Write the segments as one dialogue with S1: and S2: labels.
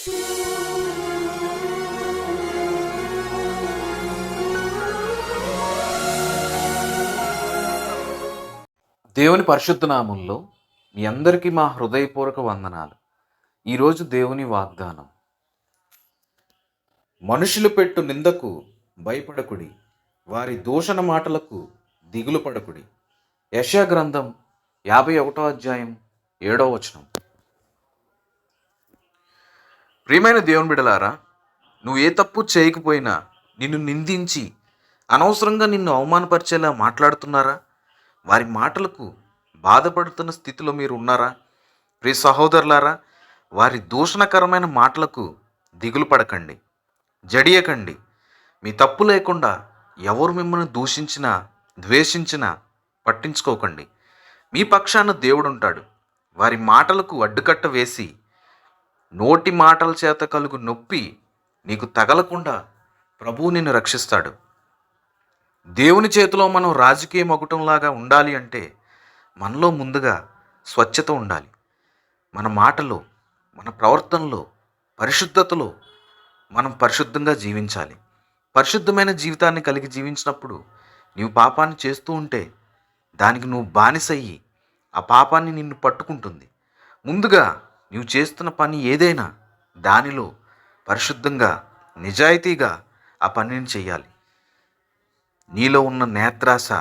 S1: దేవుని పరిశుద్ధనామంలో మీ అందరికీ మా హృదయపూర్వక వందనాలు. ఈరోజు దేవుని వాగ్దానం మనుషులు పెట్టు నిందకు భయపడకుడి వారి దూషణ మాటలకు దిగులు పడకుడి. యశా గ్రంథం యాభై ఒకటో అధ్యాయం ఏడో వచనం. ప్రియమైన దేవుని బిడలారా నువ్వు ఏ తప్పు చేయకపోయినా నిన్ను నిందించి అనవసరంగా నిన్ను అవమానపరిచేలా మాట్లాడుతున్నారా? వారి మాటలకు బాధపడుతున్న స్థితిలో మీరు ఉన్నారా? ప్రియ సహోదరులారా వారి దూషణకరమైన మాటలకు దిగులు పడకండి జడియకండి. మీ తప్పు లేకుండా ఎవరు మిమ్మల్ని దూషించినా ద్వేషించినా పట్టించుకోకండి. మీ పక్షాన దేవుడు ఉంటాడు వారి మాటలకు అడ్డుకట్ట వేసి నోటి మాటల చేత కలుగు నొప్పి నీకు తగలకుండా ప్రభువు నిన్ను రక్షిస్తాడు. దేవుని చేతిలో మనం రాజకీయ మగుటంలాగా ఉండాలి అంటే మనలో ముందుగా స్వచ్ఛత ఉండాలి. మన మాటలో మన ప్రవర్తనలో పరిశుద్ధతలో మనం పరిశుద్ధంగా జీవించాలి. పరిశుద్ధమైన జీవితాన్ని కలిగి జీవించినప్పుడు నీవు పాపాన్ని చేస్తూ ఉంటే దానికి నువ్వు బానిసయ్యి ఆ పాపాన్ని నిన్ను పట్టుకుంటుంది. ముందుగా నీవు చేస్తున్న పని ఏదైనా దానిలో పరిశుద్ధంగా నిజాయితీగా ఆ పనిని చేయాలి నీలో ఉన్న నేత్రాశ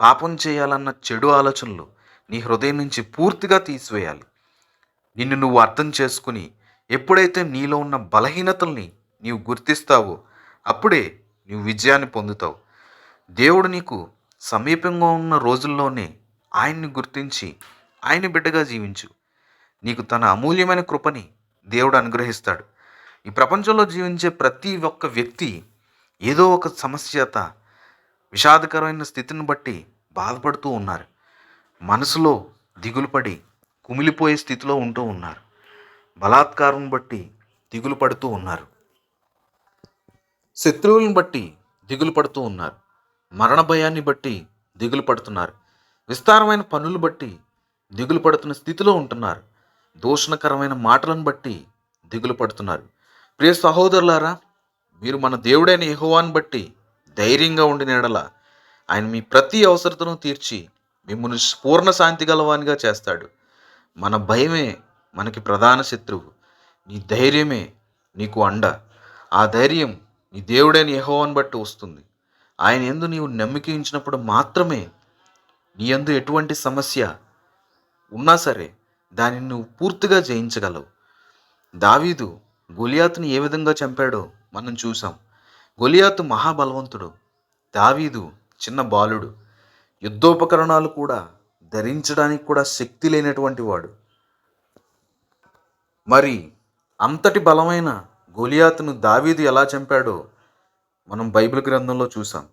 S1: పాపం చేయాలన్న చెడు ఆలోచనలు నీ హృదయం నుంచి పూర్తిగా తీసివేయాలి. నిన్ను నువ్వు అర్థం చేసుకుని ఎప్పుడైతే నీలో ఉన్న బలహీనతల్ని నీవు గుర్తిస్తావో అప్పుడే నీవు విజయాన్ని పొందుతావు. దేవుడు నీకు సమీపంగా ఉన్న రోజుల్లోనే ఆయన్ని గుర్తించి ఆయన బిడ్డగా జీవించు. నీకు తన అమూల్యమైన కృపని దేవుడు అనుగ్రహిస్తాడు. ఈ ప్రపంచంలో జీవించే ప్రతి ఒక్క వ్యక్తి ఏదో ఒక సమస్యత విషాదకరమైన స్థితిని బట్టి బాధపడుతూ ఉన్నారు. మనసులో దిగులుపడి కుమిలిపోయే స్థితిలో ఉంటూ ఉన్నారు. బలాత్కారం బట్టి దిగులు పడుతూ ఉన్నారు. శత్రువులను బట్టి దిగులు పడుతూ ఉన్నారు. మరణ భయాన్ని బట్టి దిగులు పడుతున్నారు. విస్తారమైన పనులు బట్టి దిగులు పడుతున్న స్థితిలో ఉంటున్నారు. దూషణకరమైన మాటలను బట్టి దిగులు పడుతున్నారు. ప్రియ సహోదరులారా మీరు మన దేవుడైన యెహోవాను బట్టి ధైర్యంగా ఉండిన ఎడల ఆయన మీ ప్రతి అవసరతను తీర్చి మిమ్మల్ని పూర్ణ శాంతి గలవానిగా చేస్తాడు. మన భయమే మనకి ప్రధాన శత్రువు. నీ ధైర్యమే నీకు అండ. ఆ ధైర్యం నీ దేవుడైన యెహోవాను బట్టి వస్తుంది. ఆయన ఎందు నీవు నమ్మకించినప్పుడు మాత్రమే నీ ఎందు ఎటువంటి సమస్య ఉన్నా సరే దానిని నువ్వు పూర్తిగా జయించగలవు. దావీదు గొలియాతుని ఏ విధంగా చంపాడో మనం చూసాం గొలియాతు మహాబలవంతుడు దావీదు చిన్న బాలుడు. యుద్ధోపకరణాలు కూడా ధరించడానికి కూడా శక్తి లేనటువంటి వాడు. మరి అంతటి బలమైన గొలియాతును దావీదు ఎలా చంపాడో మనం బైబిల్ గ్రంథంలో చూసాం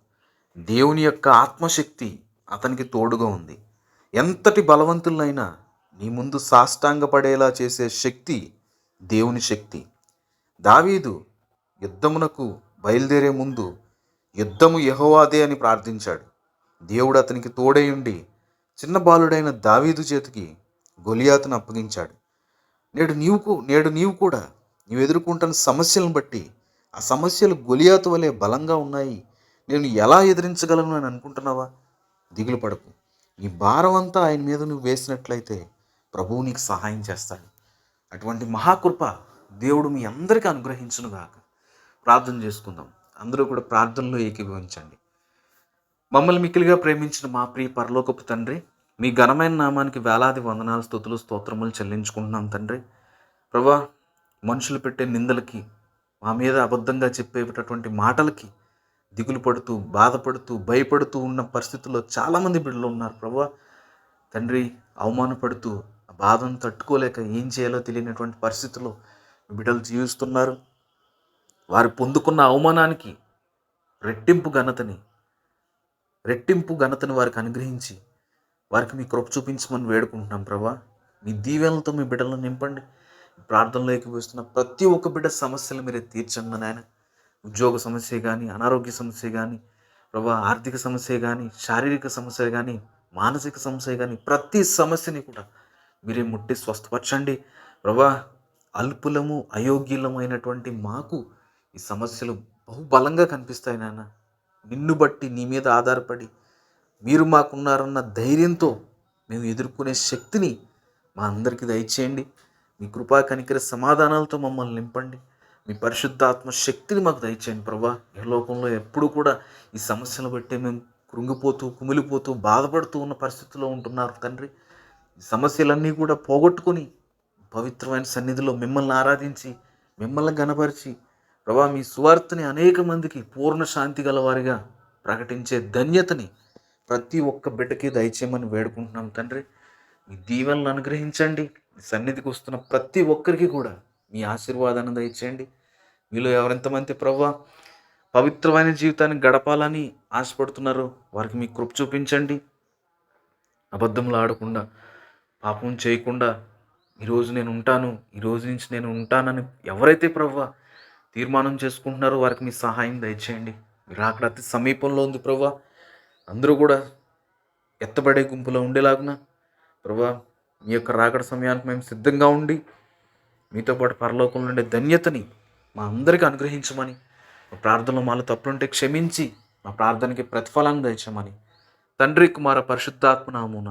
S1: దేవుని యొక్క ఆత్మశక్తి అతనికి తోడుగా ఉంది. ఎంతటి బలవంతులైనా నీ ముందు సాష్టాంగపడేలా చేసే శక్తి దేవుని శక్తి. దావీదు యుద్ధమునకు బయలుదేరే ముందు యుద్ధము యహోవాదే అని ప్రార్థించాడు. దేవుడు అతనికి తోడై ఉండి చిన్న బాలుడైన దావీదు చేతికి గొలియాతను అప్పగించాడు. నేడు నీవు నేడు నీవు కూడా నీవు ఎదుర్కొంటున్న సమస్యలను బట్టి ఆ సమస్యలు గొలియాతు వలె బలంగా ఉన్నాయి. నేను ఎలా ఎదిరించగలను అని అనుకుంటున్నావా? దిగులు పడకు. నీ భారం అంతా ఆయన మీద నువ్వు వేసినట్లయితే ప్రభువు నీకు సహాయం చేస్తాడు. అటువంటి మహాకృప దేవుడు మీ అందరికీ అనుగ్రహించునుగాక. ప్రార్థన చేసుకుందాం. అందరూ కూడా ప్రార్థనలో ఏకీభవించండి. మమ్మల్ని మిక్కిలిగా ప్రేమించిన మా ప్రియ పరలోకపు తండ్రి మీ ఘనమైన నామానికి వేలాది వందనాలు స్థుతులు స్తోత్రములు చెల్లించుకుంటున్నాం తండ్రి. ప్రభా మనుషులు పెట్టే నిందలకి మా మీద అబద్ధంగా చెప్పేటటువంటి మాటలకి దిగులు పడుతూ బాధపడుతూ భయపడుతూ ఉన్న పరిస్థితుల్లో చాలామంది బిడ్డలు ఉన్నారు. ప్రభా తండ్రి అవమానపడుతూ ఆ బాధను తట్టుకోలేక ఏం చేయాలో తెలియనటువంటి పరిస్థితుల్లో బిడ్డలు జీవిస్తున్నారు. వారు పొందుకున్న అవమానానికి రెట్టింపు ఘనతని రెట్టింపు ఘనతను వారికి అనుగ్రహించి వారికి మీ కృప చూపించమని వేడుకుంటున్నాం ప్రభా. మీ దీవెనలతో మీ బిడ్డలను నింపండి. ప్రార్థనలో ఏకీభవిస్తున్న ప్రతి ఒక్క బిడ్డ సమస్యలు మీరే తీర్చండి నాయన. ఉద్యోగ సమస్య కానీ అనారోగ్య సమస్య కానీ ప్రభా ఆర్థిక సమస్య కానీ శారీరక సమస్య కానీ మానసిక సమస్య కానీ ప్రతి సమస్యని కూడా మీరే ముట్టి స్వస్థపరచండి. ప్రభా అల్పులము అయోగ్యులమైనటువంటి మాకు ఈ సమస్యలు బహుబలంగా కనిపిస్తాయి నాన్న. నిన్ను బట్టి నీ మీద ఆధారపడి మీరు మాకున్నారన్న ధైర్యంతో మేము ఎదుర్కొనే శక్తిని మా అందరికీ దయచేయండి. మీ కృపా కనికర సమాధానాలతో మమ్మల్ని నింపండి. మీ పరిశుద్ధాత్మ శక్తిని మాకు దయచేయండి ప్రభా. ఈ లోకంలో ఎప్పుడు కూడా ఈ సమస్యలు బట్టి మేము కృంగిపోతూ కుమిలిపోతూ బాధపడుతూ ఉన్న పరిస్థితిలో ఉంటున్నారు తండ్రి. సమస్యలన్నీ కూడా పోగొట్టుకొని పవిత్రమైన సన్నిధిలో మిమ్మల్ని ఆరాధించి మిమ్మల్ని గనపరిచి ప్రభా మీ సువార్తని అనేక మందికి పూర్ణ శాంతి గలవారిగా ప్రకటించే ధన్యతని ప్రతి ఒక్క బిడ్డకి దయచేయమని వేడుకుంటున్నాం తండ్రి. మీ దీవెనలు అనుగ్రహించండి. మీ సన్నిధికి వస్తున్న ప్రతి ఒక్కరికి కూడా మీ ఆశీర్వాదాన్ని దయచేయండి. మీలో ఎవరెంతమంది ప్రవ్వా పవిత్రమైన జీవితాన్ని గడపాలని ఆశపడుతున్నారో వారికి మీ కృప చూపించండి. అబద్ధంలో ఆడకుండా పాపం చేయకుండా ఈరోజు నేను ఉంటాను ఈరోజు నుంచి నేను ఉంటానని ఎవరైతే ప్రవ్వ తీర్మానం చేసుకుంటున్నారో వారికి మీ సహాయం దయచేయండి. మీరు అక్కడ అతి సమీపంలో ఉంది ప్రవ్వ. అందరూ కూడా ఎత్తబడే గుంపులో ఉండేలాగున ప్రభా మీ యొక్క రాకడ సమయానికి మేము సిద్ధంగా ఉండి మీతో పాటు పరలోకంలో ఉండే ధన్యతని మా అందరికీ అనుగ్రహించమని మా ప్రార్థనలో మాలో తప్పులుంటే క్షమించి మా ప్రార్థనకి ప్రతిఫలాన్ని దయచమని తండ్రి కుమార పరిశుద్ధాత్మ నామున